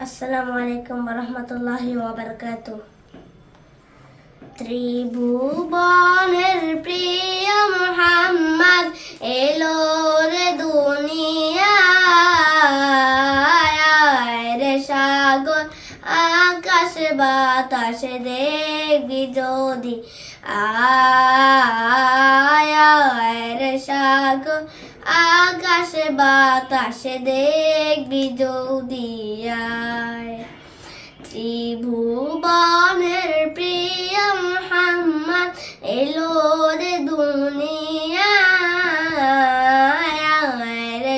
আসসালামু আলাইকুম রহমতুল্লাহ ওয়াবারকাত ত্রিভুবনের প্রিয় আকাশ বাতাসে দেখবি যদি আয় রে সাগর। আকাশে বাতাসে দেখবি যদি আয়। ত্রিভুবনের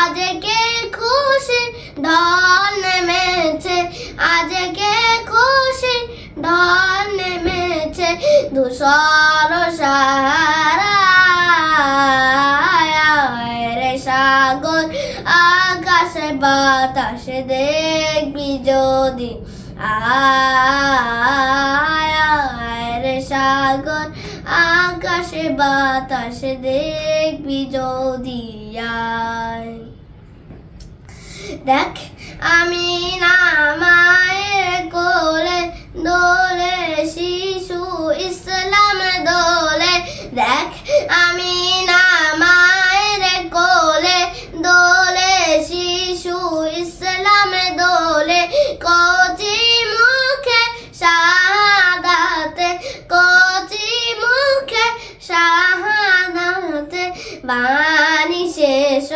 আজকে খুশি ধন নেমেছে, আজকে খুশি ধন নেমেছে, ধূসর সাহারা রে সাগর, আকাশে বাতাসে দেখবি যদি, আয় সাগর আকাশে বাতাসে দেখবি যদি দেখ আমি না মায়ের কোলে দোলে শিশু শাহাদাতে বাণী শেষ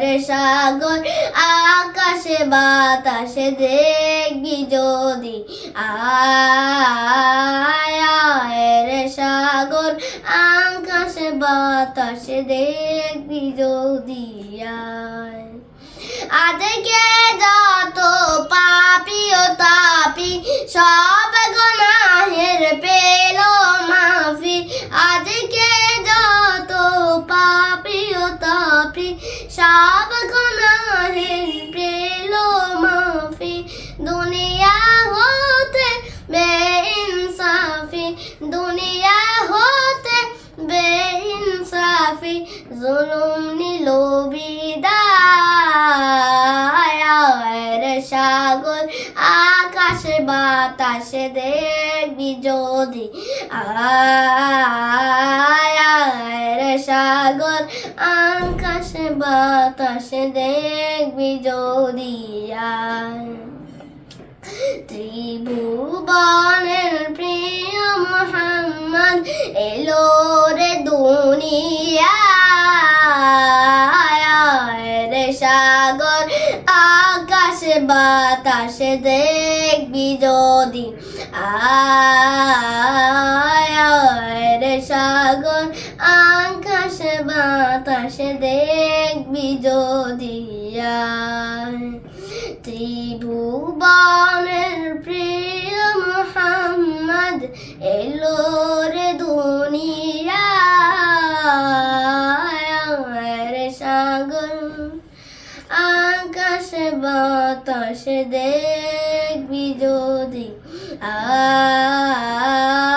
রে সাগর, আকাশে বাতাসে দেখবি যদি আয় রে সাগর, আকাশে বাতাসে দেখবি যদি আয়। আজকে যত পাপি সব গুনাহের পেল মাফি। দুনিয়া হতে বেইনসাফি। দুনিয়া হতে বেইনসাফি। জুলুম নিল বিদায়। সাগর, আকাশে, বাতাসে দেখবি যদি। আয়। সাগর আকাশে বাতাসে দেখবি যদি আয় ত্রিভুবনের প্রিয় মোহাম্মদ এলো রে দুনিয়ায় রে সাগর, আকাশে বাতাসে দেখবি যদি রে সাগর, আকাশে বাতাসে দেখবি যদি আয় ত্রিভুবনের প্রিয় মোহাম্মদ এলো রে দুনিয়ায় রে সাগর, আকাশে বাতাসে দেখবি যদি আয়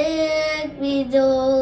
আকাশে বাতাসে দেখবি যদি